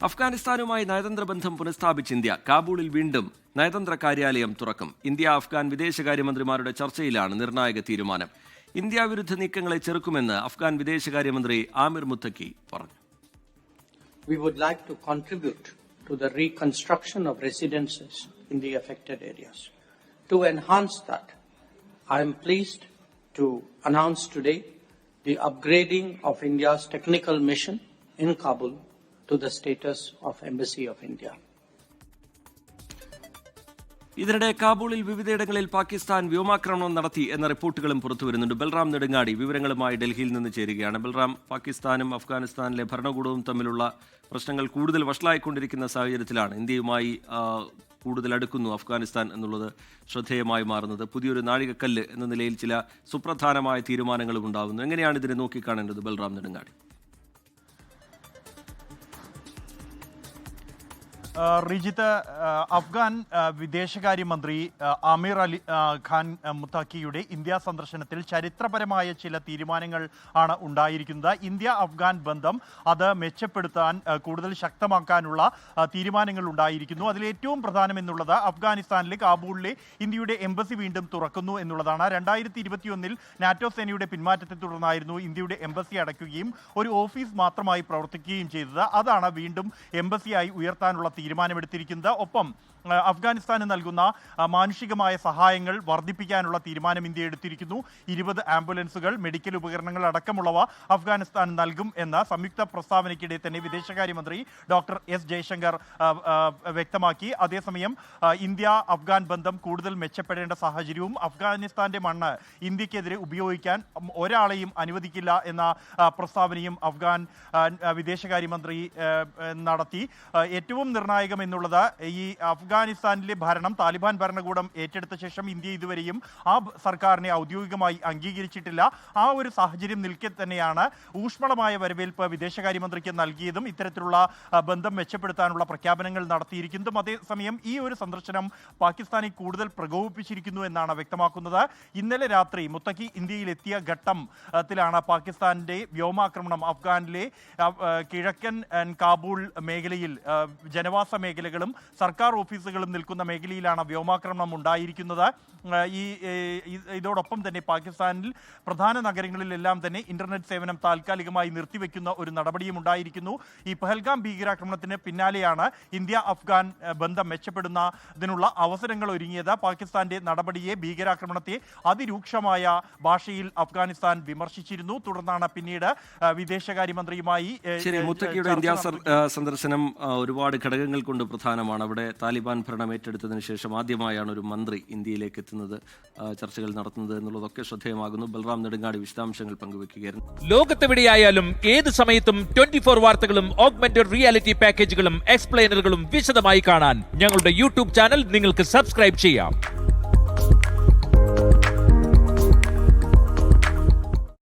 അഫ്ഗാനിസ്ഥാനുമായി നയതന്ത്ര ബന്ധം പുനഃസ്ഥാപിച്ച് ഇന്ത്യ കാബൂളിൽ വീണ്ടും നയതന്ത്ര കാര്യാലയം തുറക്കും ഇന്ത്യ അഫ്ഗാൻ വിദേശകാര്യമന്ത്രിമാരുടെ ചർച്ചയിലാണ് നിർണായക തീരുമാനം ഇന്ത്യ വിരുദ്ധ നീക്കങ്ങളെ ചെറുക്കുമെന്ന് അഫ്ഗാൻ വിദേശകാര്യമന്ത്രി ആമിർ മുത്തക്കി പറഞ്ഞു we would like to contribute to the reconstruction of residences in the affected areas. To enhance that, I am pleased to announce today the upgrading of India's technical mission in Kabul to the status of Embassy of India. ഇതിനിടെ കാബൂളിൽ വിവിധയിടങ്ങളിൽ പാകിസ്ഥാൻ വ്യോമാക്രമണം നടത്തി എന്ന റിപ്പോർട്ടുകളും പുറത്തു വരുന്നുണ്ട്. ബൽറാം നെടുങ്ങാടി വിവരങ്ങളുമായി ഡൽഹിയിൽ നിന്ന് ചേരുകയാണ്. ബൽറാം പാകിസ്ഥാനും അഫ്ഗാനിസ്ഥാനിലെ ഭരണകൂടവും തമ്മിലുള്ള പ്രശ്നങ്ങൾ കൂടുതൽ വഷളായിക്കൊണ്ടിരിക്കുന്ന സാഹചര്യത്തിലാണ് ഇന്ത്യയുമായി കൂടുതൽ അടുക്കുന്നു അഫ്ഗാനിസ്ഥാൻ എന്നുള്ളത് ശ്രദ്ധേയമായി മാറുന്നത്. പുതിയൊരു നാഴികക്കല്ല് എന്ന നിലയിൽ ചില സുപ്രധാനമായ തീരുമാനങ്ങളും ഉണ്ടാകുന്നു എങ്ങനെയാണ് ഇതിനെ നോക്കിക്കാണേണ്ടത്? ബൽറാം നെടുങ്ങാടി. റിജിത്ത് അഫ്ഗാൻ വിദേശകാര്യമന്ത്രി അമീർ അലി ഖാൻ മുത്താക്കിയുടെ ഇന്ത്യ സന്ദർശനത്തിൽ ചരിത്രപരമായ ചില തീരുമാനങ്ങൾ ആണ് ഉണ്ടായിരിക്കുന്നത്. ഇന്ത്യ അഫ്ഗാൻ ബന്ധം അത് മെച്ചപ്പെടുത്താൻ കൂടുതൽ ശക്തമാക്കാനുള്ള തീരുമാനങ്ങൾ ഉണ്ടായിരിക്കുന്നു. അതിൽ ഏറ്റവും പ്രധാനമെന്നുള്ളത് അഫ്ഗാനിസ്ഥാനിലെ കാബൂളിലെ ഇന്ത്യയുടെ എംബസി വീണ്ടും തുറക്കുന്നു എന്നുള്ളതാണ്. രണ്ടായിരത്തി ഇരുപത്തിയൊന്നിൽ നാറ്റോ സേനയുടെ പിന്മാറ്റത്തെ തുടർന്നായിരുന്നു ഇന്ത്യയുടെ എംബസി അടയ്ക്കുകയും ഒരു ഓഫീസ് മാത്രമായി പ്രവർത്തിക്കുകയും ചെയ്തത്. അതാണ് വീണ്ടും എംബസിയായി ഉയർത്താനുള്ള തീരുമാനമെടുത്തിരിക്കുന്നത്. ഒപ്പം അഫ്ഗാനിസ്ഥാന് നൽകുന്ന മാനുഷികമായ സഹായങ്ങൾ വർദ്ധിപ്പിക്കാനുള്ള തീരുമാനം ഇന്ത്യ എടുത്തിരിക്കുന്നു. ഇരുപത് ആംബുലൻസുകൾ മെഡിക്കൽ ഉപകരണങ്ങൾ അടക്കമുള്ളവ അഫ്ഗാനിസ്ഥാൻ നൽകും എന്ന സംയുക്ത പ്രസ്താവനയ്ക്കിടെ തന്നെ വിദേശകാര്യമന്ത്രി ഡോക്ടർ എസ് ജയശങ്കർ വ്യക്തമാക്കി. അതേസമയം ഇന്ത്യ അഫ്ഗാൻ ബന്ധം കൂടുതൽ മെച്ചപ്പെടേണ്ട സാഹചര്യവും അഫ്ഗാനിസ്ഥാന്റെ മണ്ണ് ഇന്ത്യക്കെതിരെ ഉപയോഗിക്കാൻ ഒരാളെയും അനുവദിക്കില്ല എന്ന പ്രസ്താവനയും അഫ്ഗാൻ വിദേശകാര്യമന്ത്രി നടത്തി. ഏറ്റവും നിർണായകം എന്നുള്ളത് ഈ അഫ്ഗാനിസ്ഥാനിലെ ഭരണം താലിബാൻ ഭരണകൂടം ഏറ്റെടുത്ത ശേഷം ഇന്ത്യ ഇതുവരെയും ആ സർക്കാരിനെ ഔദ്യോഗികമായി അംഗീകരിച്ചിട്ടില്ല. ആ ഒരു സാഹചര്യം നിൽക്കെ തന്നെയാണ് ഊഷ്മളമായ വരവേൽപ്പ് വിദേശകാര്യമന്ത്രിക്ക് നൽകിയതും ഇത്തരത്തിലുള്ള ബന്ധം മെച്ചപ്പെടുത്താനുള്ള പ്രഖ്യാപനങ്ങൾ നടത്തിയിരിക്കുന്നതും. അതേസമയം ഈ ഒരു സന്ദർശനം പാകിസ്ഥാനെ കൂടുതൽ പ്രകോപിപ്പിച്ചിരിക്കുന്നു എന്നാണ് വ്യക്തമാക്കുന്നത്. ഇന്നലെ രാത്രി മുത്തക്കി ഇന്ത്യയിലെത്തിയ ഘട്ടത്തിലാണ് പാകിസ്ഥാന്റെ വ്യോമാക്രമണം. അഫ്ഗാനിലെ കിഴക്കൻ കാബൂൾ മേഖലയിൽ ആ, ജനവാസ മേഖലകളും സർക്കാർ ഓഫീസുകളും നിൽക്കുന്ന മേഖലയിലാണ് വ്യോമാക്രമണം ഉണ്ടായിരിക്കുന്നത്. ഈ ഇതോടൊപ്പം തന്നെ പാകിസ്ഥാനിൽ പ്രധാന നഗരങ്ങളിലെല്ലാം തന്നെ ഇന്റർനെറ്റ് സേവനം താൽക്കാലികമായി നിർത്തിവെക്കുന്ന ഒരു നടപടിയും ഉണ്ടായിരിക്കുന്നു. ഈ പഹൽഗാം ഭീകരാക്രമണത്തിന് പിന്നാലെയാണ് ഇന്ത്യ അഫ്ഗാൻ ബന്ധം മെച്ചപ്പെടുന്നതിനുള്ള അവസരങ്ങൾ ഒരുങ്ങിയത്. പാകിസ്ഥാന്റെ നടപടിയെ ഭീകരാക്രമണത്തെ അതിരൂക്ഷമായ ഭാഷയിൽ അഫ്ഗാനിസ്ഥാൻ വിമർശിച്ചിരുന്നു. തുടർന്നാണ് പിന്നീട് വിദേശകാര്യമന്ത്രിയുമായി ഇന്ത്യ സന്ദർശനം ഒരുപാട് ഘടകങ്ങൾ കൊണ്ട് പ്രധാനമാണ്. അവിടെ താലിബാൻ ഭരണം ഏറ്റെടുത്തതിന് ശേഷം ആദ്യമായാണ് ഒരു മന്ത്രി ഇന്ത്യയിലേക്ക് എത്തുന്നത് ചർച്ചകൾ നടത്തുന്നത് എന്നുള്ളതൊക്കെ ശ്രദ്ധേയമാകുന്നു. ബൽറാം നെടുങ്ങാടി വിശദാംശങ്ങൾ പങ്കുവയ്ക്കുകയായിരുന്നു ലോകത്തെവിടെയായാലും ഏത് സമയത്തും ട്വന്റി ഫോർ വാർത്തകളും ഓഗ്മെന്റഡ് റിയാലിറ്റി പാക്കേജുകളും എക്സ്പ്ലെയിനറുകളും വിശദമായി കാണാൻ ഞങ്ങളുടെ യൂട്യൂബ് ചാനൽ നിങ്ങൾക്ക് സബ്സ്ക്രൈബ് ചെയ്യാം.